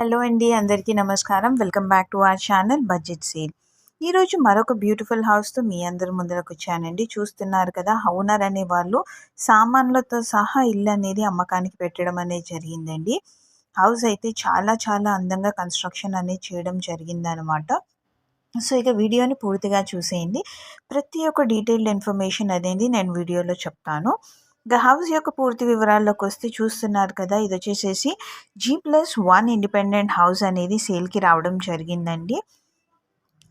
Hello అండి అందరికీ నమస్కారం. Welcome back to our channel budget sale. ఈరోజు మరొక బ్యూటిఫుల్ హౌస్తో మీ అందరి ముందరకు వచ్చానండి. చూస్తున్నారు కదా హౌనర్ అనే వాళ్ళు సామాన్లతో సహా ఇల్లు అనేది అమ్మకానికి పెట్టడం అనేది జరిగిందండి. హౌస్ అయితే చాలా చాలా అందంగా కన్స్ట్రక్షన్ అనేది చేయడం జరిగిందనమాట. సో ఇక వీడియోని పూర్తిగా చూసేయండి. ప్రతి ఒక్క డీటెయిల్డ్ ఇన్ఫర్మేషన్ అనేది నేను వీడియోలో చెప్తాను. ద హౌస్ యొక్క పూర్తి వివరాల్లోకి వస్తే చూస్తున్నారు కదా ఇది వచ్చేసేసి G plus one independent house అనేది సేల్కి రావడం జరిగిందండి.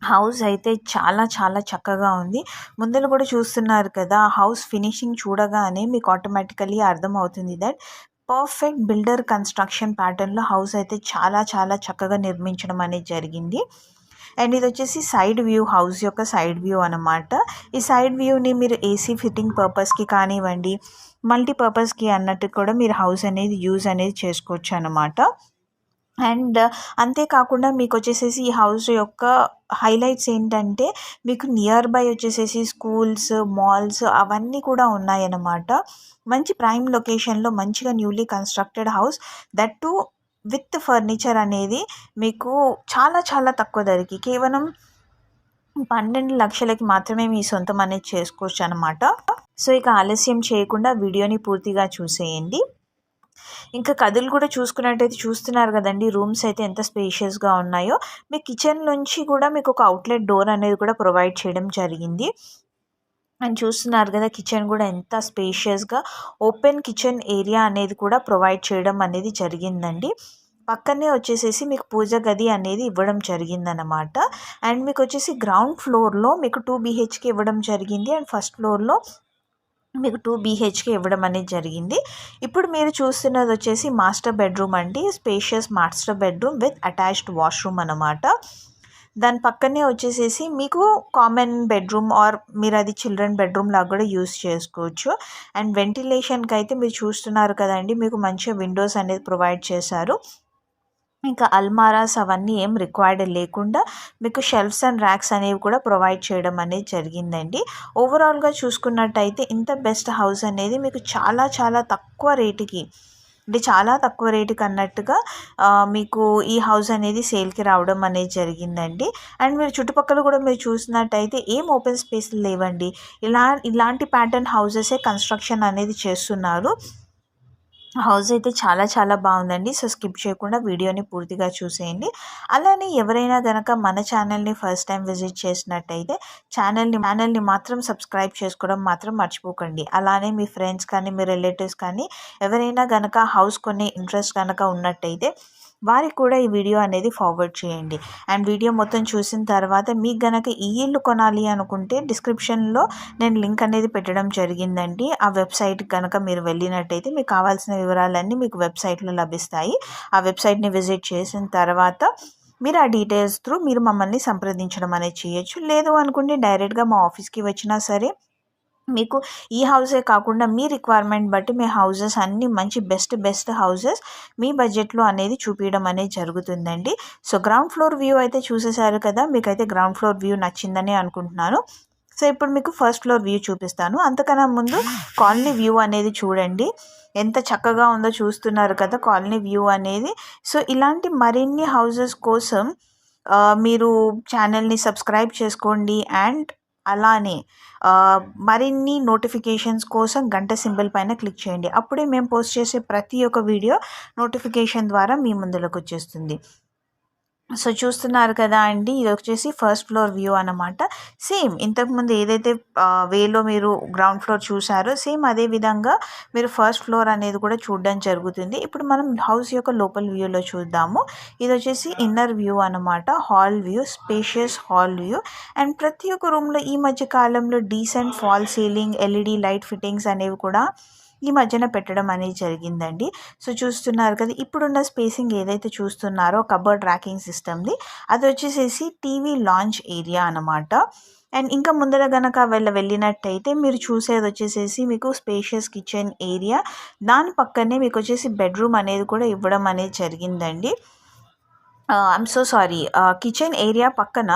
హౌస్ అయితే చాలా చాలా చక్కగా ఉంది. ముందర కూడా చూస్తున్నారు కదా హౌస్ ఫినిషింగ్ చూడగానే మీకు ఆటోమేటికలీ అర్థమవుతుంది దట్ పర్ఫెక్ట్ బిల్డర్ కన్స్ట్రక్షన్ ప్యాటర్న్లో హౌస్ అయితే చాలా చాలా చక్కగా నిర్మించడం అనేది జరిగింది. అండ్ ఇది వచ్చేసి సైడ్ వ్యూ హౌస్ యొక్క సైడ్ వ్యూ అనమాట ఈ సైడ్ వ్యూని మీరు ఏసీ ఫిట్టింగ్ పర్పస్కి కానివ్వండి మల్టీపర్పస్కి అన్నట్టు కూడా మీరు హౌస్ అనేది యూజ్ అనేది చేసుకోవచ్చు అనమాట అండ్ uh, అంతేకాకుండా మీకు వచ్చేసేసి ఈ హౌస్ యొక్క హైలైట్స్ ఏంటంటే మీకు నియర్ బై వచ్చేసేసి స్కూల్స్ మాల్స్ అవన్నీ కూడా ఉన్నాయన్నమాట. మంచి ప్రైమ్ లొకేషన్లో మంచిగా newly constructed house that too with furniture అనేది మీకు చాలా చాలా తక్కువ ధరకి కేవలం పన్నెండు లక్షలకి మాత్రమే మీ సొంతం అనేది చేసుకోవచ్చు అనమాట సో ఇక ఆలస్యం చేయకుండా వీడియోని పూర్తిగా చూసేయండి. ఇంకా కథలు కూడా చూసుకున్నట్టయితే చూస్తున్నారు కదండి రూమ్స్ అయితే ఎంత స్పేషియస్గా ఉన్నాయో. మీ కిచెన్ నుంచి కూడా మీకు ఒక అవుట్లెట్ డోర్ అనేది కూడా ప్రొవైడ్ చేయడం జరిగింది. అండ్ చూస్తున్నారు కదా కిచెన్ కూడా ఎంత స్పేషియస్గా ఓపెన్ కిచెన్ ఏరియా అనేది కూడా ప్రొవైడ్ చేయడం అనేది జరిగిందండి. పక్కనే వచ్చేసేసి మీకు పూజ గది అనేది ఇవ్వడం జరిగిందనమాట అండ్ మీకు వచ్చేసి గ్రౌండ్ ఫ్లోర్లో మీకు టూ బీహెచ్కే ఇవ్వడం జరిగింది. అండ్ ఫస్ట్ ఫ్లోర్లో మీకు టూ బీహెచ్కే ఇవ్వడం అనేది జరిగింది. ఇప్పుడు మీరు చూస్తున్నది వచ్చేసి మాస్టర్ బెడ్రూమ్ అండి. Spacious master bedroom with attached washroom అనమాట దాని పక్కనే వచ్చేసేసి మీకు కామన్ బెడ్రూమ్ ఆర్ మీరు అది చిల్డ్రన్ బెడ్రూమ్ లాగా కూడా యూస్ చేసుకోవచ్చు. అండ్ వెంటిలేషన్కి అయితే మీరు చూస్తున్నారు కదండి మీకు మంచిగా విండోస్ అనేది ప్రొవైడ్ చేశారు. ఇంకా అల్మారాస్ అవన్నీ ఏం రిక్వైర్డ్ లేకుండా మీకు షెల్ఫ్స్ అండ్ ర్యాక్స్ అనేవి కూడా ప్రొవైడ్ చేయడం అనేది జరిగిందండి. ఓవరాల్గా చూసుకున్నట్టయితే ఇంత బెస్ట్ హౌస్ అనేది మీకు చాలా చాలా తక్కువ రేటుకి అంటే చాలా తక్కువ రేటుకి అన్నట్టుగా మీకు ఈ హౌస్ అనేది సేల్కి రావడం అనేది జరిగిందండి. అండ్ మీరు చుట్టుపక్కల కూడా మీరు చూసినట్టయితే ఏం ఓపెన్ స్పేస్ లేవండి. ఇలా ఇలాంటి ప్యాటర్న్ హౌసెసే కన్స్ట్రక్షన్ అనేది చేస్తున్నారు. హౌస్ అయితే చాలా చాలా బాగుందండి. సో స్కిప్ చేయకుండా వీడియోని పూర్తిగా చూసేయండి. అలానే ఎవరైనా కనుక మన ఛానల్ని ఫస్ట్ టైం విజిట్ చేసినట్టయితే ఛానల్ని ఛానల్ని మాత్రం సబ్స్క్రైబ్ చేసుకోవడం మాత్రం మర్చిపోకండి. అలానే మీ ఫ్రెండ్స్ కానీ మీ రిలేటివ్స్ కానీ ఎవరైనా కనుక హౌస్ కొనే ఇంట్రెస్ట్ కనుక ఉన్నట్టయితే వారికి కూడా ఈ వీడియో అనేది ఫార్వర్డ్ చేయండి. అండ్ వీడియో మొత్తం చూసిన తర్వాత మీకు గనక ఈ ఇల్లు కొనాలి అనుకుంటే డిస్క్రిప్షన్లో నేను లింక్ అనేది పెట్టడం జరిగిందండి. ఆ వెబ్సైట్ కనుక మీరు వెళ్ళినట్టయితే మీకు కావాల్సిన వివరాలన్నీ మీకు వెబ్సైట్లో లభిస్తాయి. ఆ వెబ్సైట్ని విజిట్ చేసిన తర్వాత మీరు ఆ డీటెయిల్స్ త్రూ మీరు మమ్మల్ని సంప్రదించడం అనేది చేయొచ్చు. లేదు అనుకుంటే డైరెక్ట్గా మా ఆఫీస్కి వచ్చినా సరే మీకు ఈ హౌసే కాకుండా మీ రిక్వైర్మెంట్ బట్టి మీ హౌజెస్ అన్ని మంచి బెస్ట్ బెస్ట్ హౌజెస్ మీ బడ్జెట్లో అనేది చూపించడం అనేది జరుగుతుందండి. సో గ్రౌండ్ ఫ్లోర్ వ్యూ అయితే చూసేసారు కదా మీకైతే గ్రౌండ్ ఫ్లోర్ వ్యూ నచ్చిందని అనుకుంటున్నాను. సో ఇప్పుడు మీకు ఫస్ట్ ఫ్లోర్ వ్యూ చూపిస్తాను. అంతకన్నా ముందు కాలనీ వ్యూ అనేది చూడండి. ఎంత చక్కగా ఉందో చూస్తున్నారు కదా కాలనీ వ్యూ అనేది. సో ఇలాంటి మరిన్ని హౌజెస్ కోసం మీరు ఛానల్ని సబ్స్క్రైబ్ చేసుకోండి. అండ్ అలానే మరిన్ని నోటిఫికేషన్స్ కోసం గంట సింబల్ పైన క్లిక్ చేయండి. అప్పుడే మేము పోస్ట్ చేసే ప్రతి ఒక్క వీడియో నోటిఫికేషన్ ద్వారా మీ ముందులోకి వచ్చేస్తుంది. సో చూస్తున్నారు కదా అండి ఇది వచ్చేసి ఫస్ట్ ఫ్లోర్ వ్యూ అనమాట సేమ్ ఇంతకుముందు ఏదైతే వేలో మీరు గ్రౌండ్ ఫ్లోర్ చూసారో సేమ్ అదే విధంగా మీరు ఫస్ట్ ఫ్లోర్ అనేది కూడా చూడడం జరుగుతుంది. ఇప్పుడు మనం హౌస్ యొక్క లోపల వ్యూలో చూద్దాము. ఇది వచ్చేసి ఇన్నర్ వ్యూ అనమాట hall view spacious hall view and ప్రతి ఒక్క రూమ్లో ఈ మధ్య కాలంలో decent fall ceiling LED light fittings అనేవి కూడా ఈ మధ్యన పెట్టడం అనేది జరిగిందండి. సో చూస్తున్నారు కదా ఇప్పుడున్న స్పేసింగ్ ఏదైతే చూస్తున్నారో కబర్డ్ ర్యాకింగ్ సిస్టమ్ది అది వచ్చేసేసి టీవీ లాంచ్ ఏరియా అనమాట అండ్ ఇంకా ముందర గనక వెళ్ళ వెళ్ళినట్టయితే మీరు చూసేది వచ్చేసేసి మీకు స్పేషియస్ కిచెన్ ఏరియా. దాని పక్కనే మీకు వచ్చేసి బెడ్రూమ్ అనేది కూడా ఇవ్వడం అనేది జరిగిందండి. I'm so sorry kitchen area పక్కన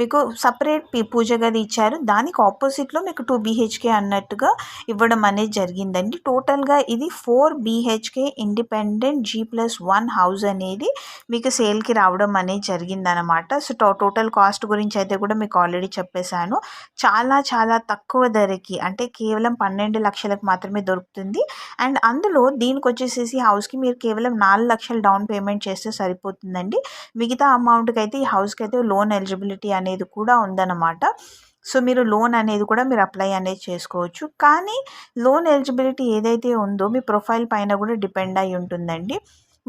మీకు సపరేట్ పూజ గది ఇచ్చారు. దానికి ఆపోజిట్లో మీకు టూ బీహెచ్కే అన్నట్టుగా ఇవ్వడం అనేది జరిగిందండి. టోటల్గా ఇది four BHK independent G plus one house అనేది మీకు సేల్కి రావడం అనేది జరిగిందనమాట సో టో టోటల్ కాస్ట్ గురించి అయితే కూడా మీకు ఆల్రెడీ చెప్పేశాను. చాలా చాలా తక్కువ ధరకి అంటే కేవలం పన్నెండు లక్షలకు మాత్రమే దొరుకుతుంది. అండ్ అందులో దీనికి వచ్చేసేసి హౌస్కి మీరు కేవలం నాలుగు లక్షలు డౌన్ పేమెంట్ చేస్తే సరిపోతుందండి. మిగతా అమౌంట్కి అయితే ఈ హౌస్కి అయితే లోన్ ఎలిజిబిలిటీ అనేది కూడా ఉందన్నమాట. సో మీరు లోన్ అనేది కూడా మీరు అప్లై అనేది చేసుకోవచ్చు. కానీ లోన్ ఎలిజిబిలిటీ ఏదైతే ఉందో మీ ప్రొఫైల్ పైన కూడా డిపెండ్ అయి ఉంటుందండి.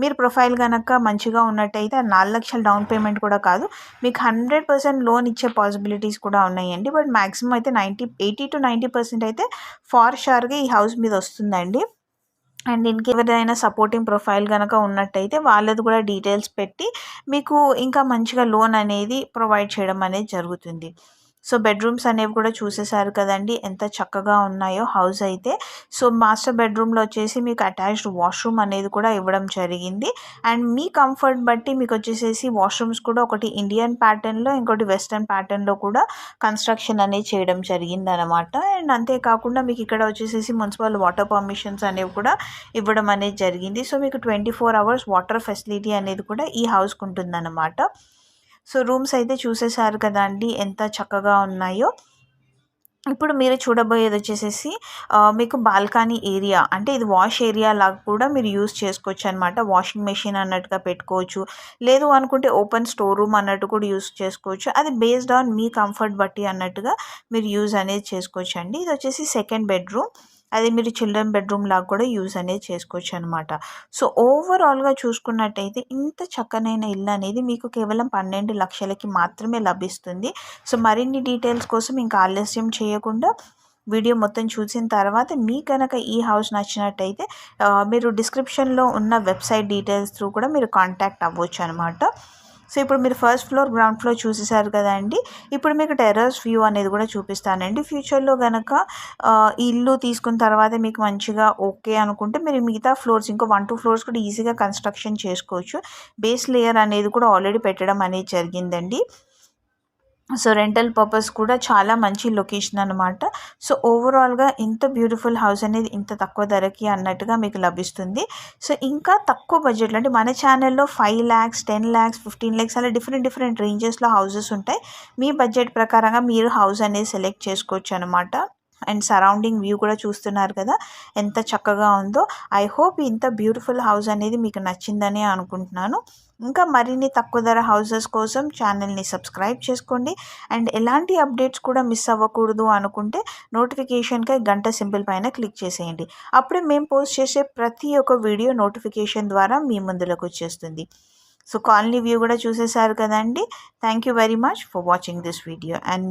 మీరు ప్రొఫైల్ కనుక మంచిగా ఉన్నట్టయితే నాలుగు లక్షల డౌన్ పేమెంట్ కూడా కాదు. మీకు హండ్రెడ్ పర్సెంట్ లోన్ ఇచ్చే పాసిబిలిటీస్ కూడా ఉన్నాయండి. బట్ మ్యాక్సిమం అయితే ninety eighty to ninety percent అయితే ఫార్ షూర్గా ఈ హౌస్ మీద వస్తుందండి. అండ్ దీనికి ఎవరిదైనా సపోర్టింగ్ ప్రొఫైల్ కనుక ఉన్నట్టయితే వాళ్ళది కూడా డీటెయిల్స్ పెట్టి మీకు ఇంకా మంచిగా లోన్ అనేది ప్రొవైడ్ చేయడం అనేది జరుగుతుంది. సో బెడ్రూమ్స్ అనేవి కూడా చూసేసారు కదండి. ఎంత చక్కగా ఉన్నాయో హౌస్ అయితే. సో మాస్టర్ బెడ్రూమ్లో వచ్చేసి మీకు అటాచ్డ్ వాష్రూమ్ అనేది కూడా ఇవ్వడం జరిగింది. అండ్ మీ కంఫర్ట్ బట్టి మీకు వచ్చేసేసి వాష్రూమ్స్ కూడా ఒకటి ఇండియన్ ప్యాటర్న్లో ఇంకోటి వెస్ట్రన్ ప్యాటర్న్లో కూడా కన్స్ట్రక్షన్ అనేది చేయడం జరిగింది అనమాట అండ్ అంతేకాకుండా మీకు ఇక్కడ వచ్చేసేసి మున్సిపల్ వాటర్ పర్మిషన్స్ అనేవి కూడా ఇవ్వడం అనేది జరిగింది. సో మీకు twenty four hours water facility అనేది కూడా ఈ హౌస్కి ఉంటుందన్నమాట. సో రూమ్స్ అయితే చూసేసారు కదా అండి ఎంత చక్కగా ఉన్నాయో. ఇప్పుడు మీరు చూడబోయేది వచ్చేసేసి మీకు బాల్కనీ ఏరియా అంటే ఇది వాష్ ఏరియా లాగా కూడా మీరు యూస్ చేసుకోవచ్చు అనమాట వాషింగ్ మెషిన్ అన్నట్టుగా పెట్టుకోవచ్చు లేదు అనుకుంటే ఓపెన్ స్టోర్ రూమ్ అన్నట్టు కూడా యూస్ చేసుకోవచ్చు. అది బేస్డ్ ఆన్ మీ కంఫర్ట్ బట్టి అన్నట్టుగా మీరు యూజ్ అనేది చేసుకోవచ్చు అండి. ఇది వచ్చేసి సెకండ్ బెడ్రూమ్. అది మీరు చిల్డ్రన్ బెడ్రూమ్ లాగా కూడా యూజ్ అనేది చేసుకోవచ్చు అనమాట సో ఓవరాల్గా చూసుకున్నట్టయితే ఇంత చక్కనైన ఇల్లు అనేది మీకు కేవలం పన్నెండు లక్షలకి మాత్రమే లభిస్తుంది. సో మరిన్ని డీటెయిల్స్ కోసం ఇంకా ఆలస్యం చేయకుండా వీడియో మొత్తం చూసిన తర్వాత మీ కనుక ఈ హౌస్ నచ్చినట్టయితే మీరు డిస్క్రిప్షన్లో ఉన్న వెబ్సైట్ డీటెయిల్స్ త్రూ కూడా మీరు కాంటాక్ట్ అవ్వచ్చు అనమాట సో ఇప్పుడు మీరు ఫస్ట్ ఫ్లోర్ గ్రౌండ్ ఫ్లోర్ చూసేసారు కదండి. ఇప్పుడు మీకు టెర్రస్ వ్యూ అనేది కూడా చూపిస్తానండి. ఫ్యూచర్లో కనుక ఇల్లు తీసుకున్న తర్వాత మీకు మంచిగా ఓకే అనుకుంటే మీరు మిగతా ఫ్లోర్స్ ఇంకో వన్ టూ ఫ్లోర్స్ కూడా ఈజీగా కన్స్ట్రక్షన్ చేసుకోవచ్చు. బేస్ లేయర్ అనేది కూడా ఆల్రెడీ పెట్టడం అనేది జరిగిందండి. సో రెంటల్ పర్పస్ కూడా చాలా మంచి లొకేషన్ అనమాట సో ఓవరాల్గా ఇంత బ్యూటిఫుల్ హౌస్ అనేది ఇంత తక్కువ ధరకి అన్నట్టుగా మీకు లభిస్తుంది. సో ఇంకా తక్కువ బడ్జెట్లో అంటే మన ఛానల్లో five lakhs ten lakhs fifteen lakhs అలా డిఫరెంట్ డిఫరెంట్ రేంజెస్లో హౌసెస్ ఉంటాయి. మీ బడ్జెట్ ప్రకారంగా మీరు హౌస్ అనేది సెలెక్ట్ చేసుకోవచ్చు అనమాట అండ్ సరౌండింగ్ వ్యూ కూడా చూస్తున్నారు కదా ఎంత చక్కగా ఉందో. ఐ హోప్ ఇంత బ్యూటిఫుల్ హౌస్ అనేది మీకు నచ్చిందని అనుకుంటున్నాను. ఇంకా మరిన్ని తక్కువ ధర హౌసెస్ కోసం ఛానల్ని సబ్స్క్రైబ్ చేసుకోండి. అండ్ ఎలాంటి అప్డేట్స్ కూడా మిస్ అవ్వకూడదు అనుకుంటే నోటిఫికేషన్కి గంట సింబల్ పైన క్లిక్ చేసేయండి. అప్పుడే మేము పోస్ట్ చేసే ప్రతి ఒక్క వీడియో నోటిఫికేషన్ ద్వారా మీ ముందులోకి వచ్చేస్తుంది. సో కాలనీ వ్యూ కూడా చూసేసారు కదండి. Thank you very much for watching this video and